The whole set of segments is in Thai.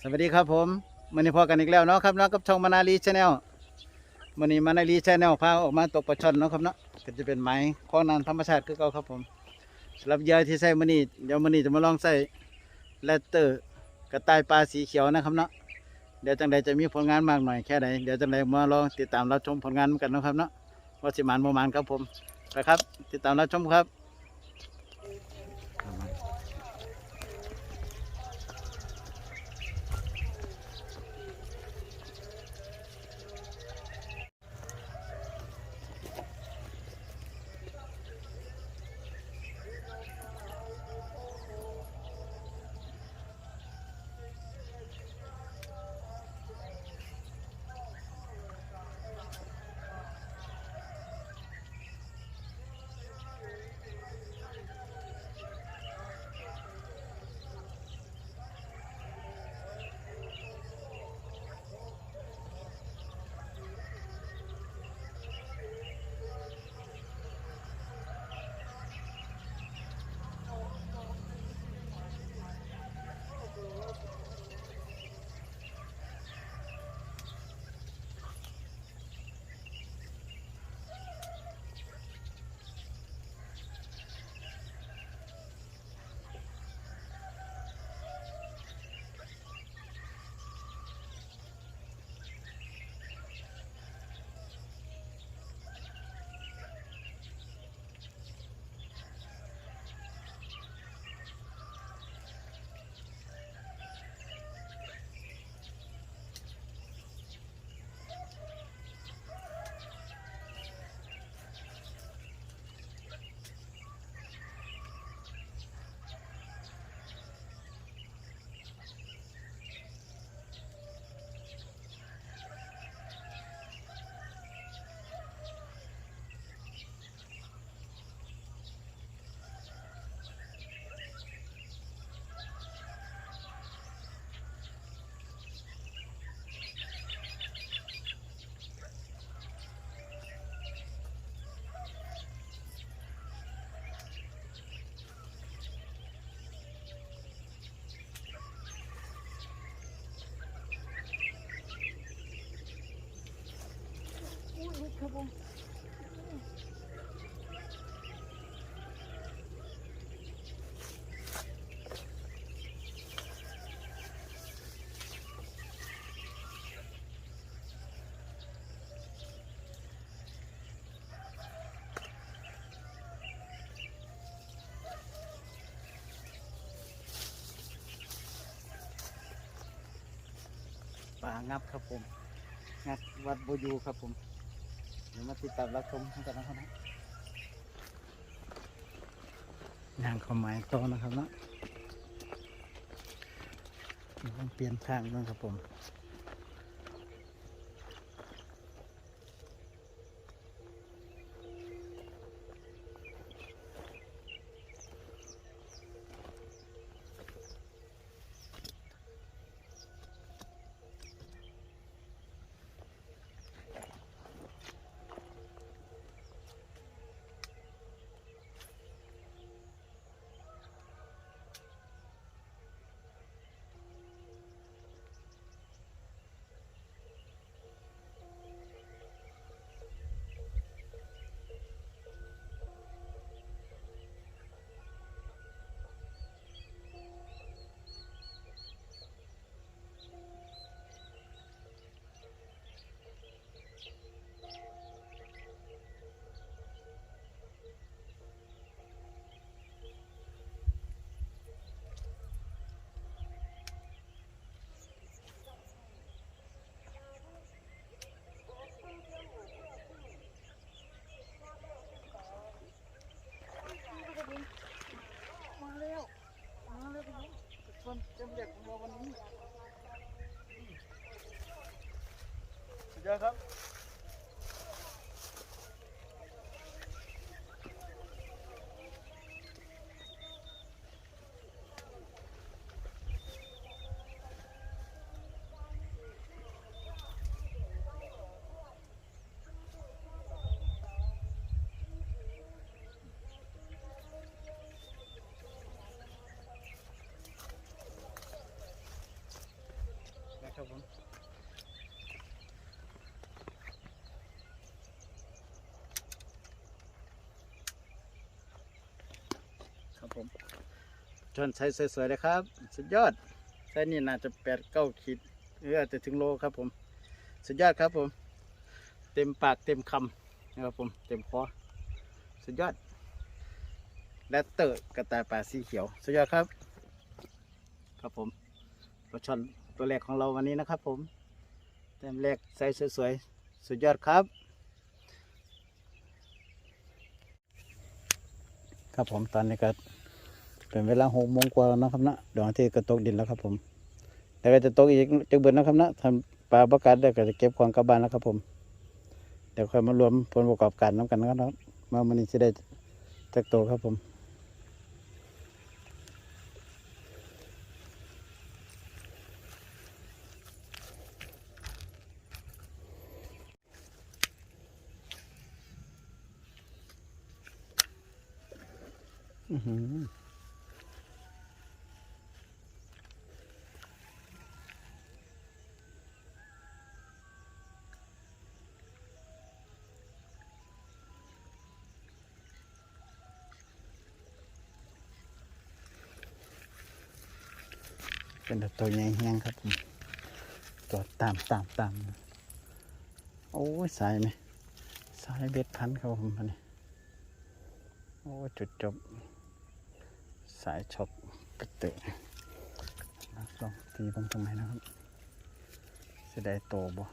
สวัสดีครับผมมันนี้พอกันอีกแล้วเนาะครับเนาะกับช่องมานาลีชาแนลมันนี้มานาลีชาแนลพาออกมาตกปลาช่อนเนาะครับเนาะก็จะเป็นไม้ข้อนันธรรมชาติคือเก่าครับผมสำหรับเหยื่อที่ใส่มันนี้เดี๋ยวมันนี้จะมาลองใส่แรตเตอร์กระต่ายปลาสีเขียวนะครับเนาะเดี๋ยวจังใดจะมีผลงานมากหน่อยแค่ไหนเดี๋ยวจังใดมาลองติดตามรับชมผลงานกันนะครับเนาะว่าสิมานประมาณครับผมไปครับ ติดตามรับชมครับ ป่างับครับผมงัดวัดโบยูครับผม ดี๋ยวมาติดตามรับชมกันนะครับนะยางคอมายโตอนะครับเนาะต้องเปลี่ยนทางด้วยครับผม ครับผมครับผมชนใช้สวยๆเลยครับ สุดยอดใช้นี่น่าจะแปดเก้าขีดหรืออาจจะถึงโลครับผม สุดยอดครับผม เต็มปากเต็มคำนะครับผม เต็มคอสุดยอด และเตอร์กระต่ายป่าสีเขียว สุดยอดครับ ครับผมปลาช่อน ตัวแรกของเราวันนี้นะครับผมเต็มแรกใส่สวยๆ สุดยอดครับ ครับผมตอนนี้ก็เป็นเวลาหกโมงกว่าแล้วนะครับนะดวงอาทิตย์ก็ตกดินแล้วครับผมแล้วก็จะตกอีกจักเบิดนะครับนะทำปลาประกาศได้ก็จะเก็บของกลับบ้านแล้วครับผม เดี๋ยวค่อยมารวมผลประกอบการน้ำกันนะครับมาวันนี้จะได้จักโตครับผม เป็นตัวใหญ่แห้งครับผมตัวตามตามตามโอ้ยสายไหมสายเบ็ดพันครับผมอันนี้โอ้จุดจบ สายช็อกกระเตะลองตีเบางตรงไหนนะครับจะได้โตบ่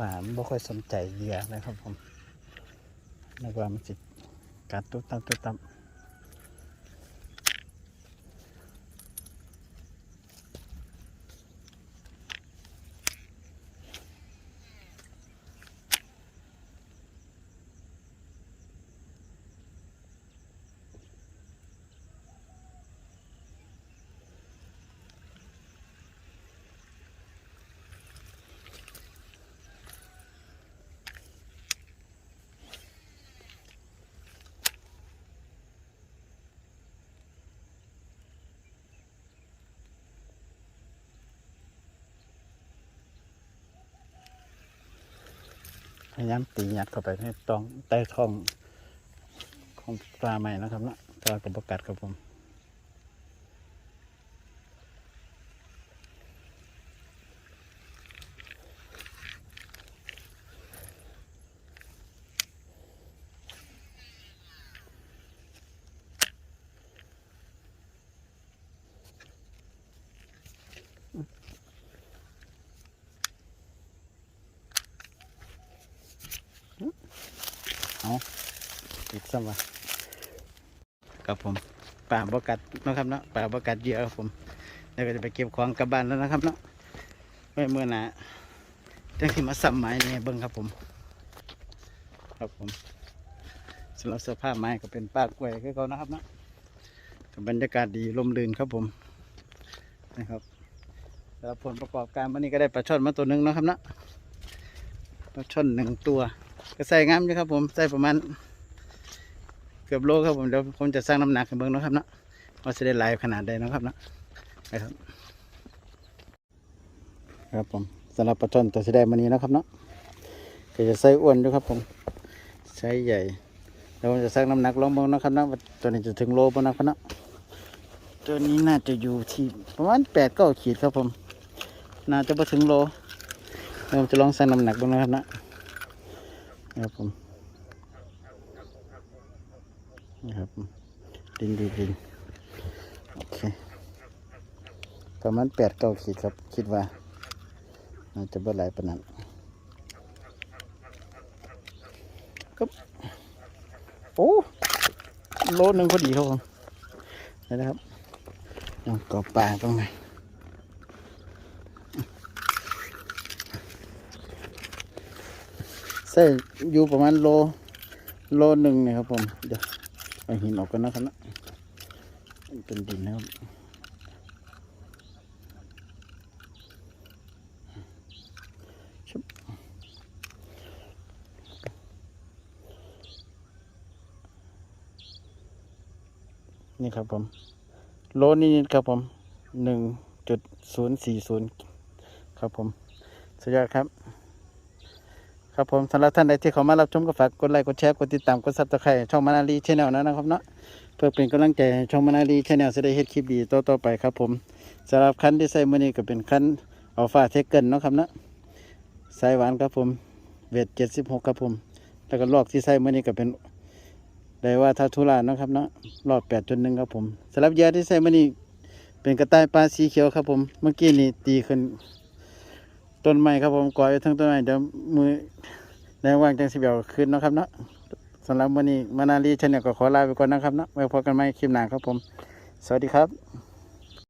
ป่ามันบ่ค่อยสนใจเหยื่อนะครับผมนึกว่ามันจิกัดตุ๊บตับตุ๊บตับ ยายามตีหยัดเข้าไปในตองใต้ท้องของปลาใหม่นะครับนะปลากระบอกกัดครับผม ติดซ้ำวะครับผมป่าบกัดนะครับเนาะป่าบกัดเยอะครับผมแล้วก็จะไปเก็บของกลับบ้านแล้วนะครับเนาะไว้เมื่อหนาจังที่มาซ้ำไม้เนี่ยเบิ้งครับผม ครับผมสำหรับเสื้อผ้าไม้ก็เป็นปากกล้วยคือเขานะครับเนาะบรรยากาศดีลมลื่นครับผมนะครับแล้วผลประกอบการวันนี้ก็ได้ปลาช่อนมาตัวหนึ่งนะครับเนาะปลาช่อนหนึ่งตัว ก็ใส่งามอยู่ครับผมใส่ประมาณ กือบโลครับผมเดี๋ยวผมจะสร้างน้ำหนักให้เบิ่งนาะครับเนาะว่าจะได้ลายขนาดใดนะครับเนาะไปครับ ครับผมสำหรับปลาช่อนตัวสีแดงมันนี้นะครับเนาะก็จะใส่อ้วนด้วยครับผมใส่ใหญ่แล้วผมจะสร้างน้ำหนักลองเบิ่งนาะครับเนาะตัวนี้จะถึงโลป่ะนะครับเนาะตัวนี้น่าจะอยู่ที่ประมาณแปดเก้าขีดครับผมน่าจะพอถึงโลแล้วผมจะลองสร้างน้ำหนักดูนะครับเนาะครับผม นี่ครับ ดินดีดินโอเคประมาณแปดเก้าขีดครับ คิดว่าน่าจะบ่หลายปานนั้นก็โอ้โลหนึ่งพอดีครับผมนะครับเอากอบปลาตรงไหนใส่อยู่ประมาณโล โลหนึ่งนะครับผม เดี๋ยว เอาหินออกกันนะครับนะเป็นดินนะครับชุบนี่ครับผมโลนี่ครับผมหนึ่งจุดศูนย์สี่ศูนย์ครับผม สุดยอดครับ ครับผมสำหรับท่านใดที่เขามารับชมก็ฝากกดไลค์กดแชร์กดติดตามกดซับสไครต์ช่องมานาลีชแนลนะครับเนาะเพื่อเป็นกำลังใจให้ช่องมานาลีชแนลจะได้เฮ็ดคลิปดีต่อๆไปครับผมสำหรับคันที่ใส่มือนี้ก็เป็นคันอัลฟาเทคเกิลเนาะครับเนาะสายหวานครับผมเวทเจ็ดสิบหกครับผม แล้วก็ลอกที่ใส่มือนี้ก็เป็นได้ว่าทาทุลาเนาะครับเนาะรอดแปดจุดหนึ่งครับผมสำหรับยาที่ใส่มือนี้เป็นกระต่ายปลาสีเขียวครับผม เมื่อกี้นี่ตีขึ้น ต้นไม้ครับผมก่อยทั้งต้นไม้เดี๋ยวมือในว่างจังสิเบลขึ้นนะครับเนาะสำหรับวันนี้มานาลีชาแนลก็ขอลาไปก่อนนะครับเนาะไว้พบกันใหม่คลิปหน้าครับผม สวัสดีครับ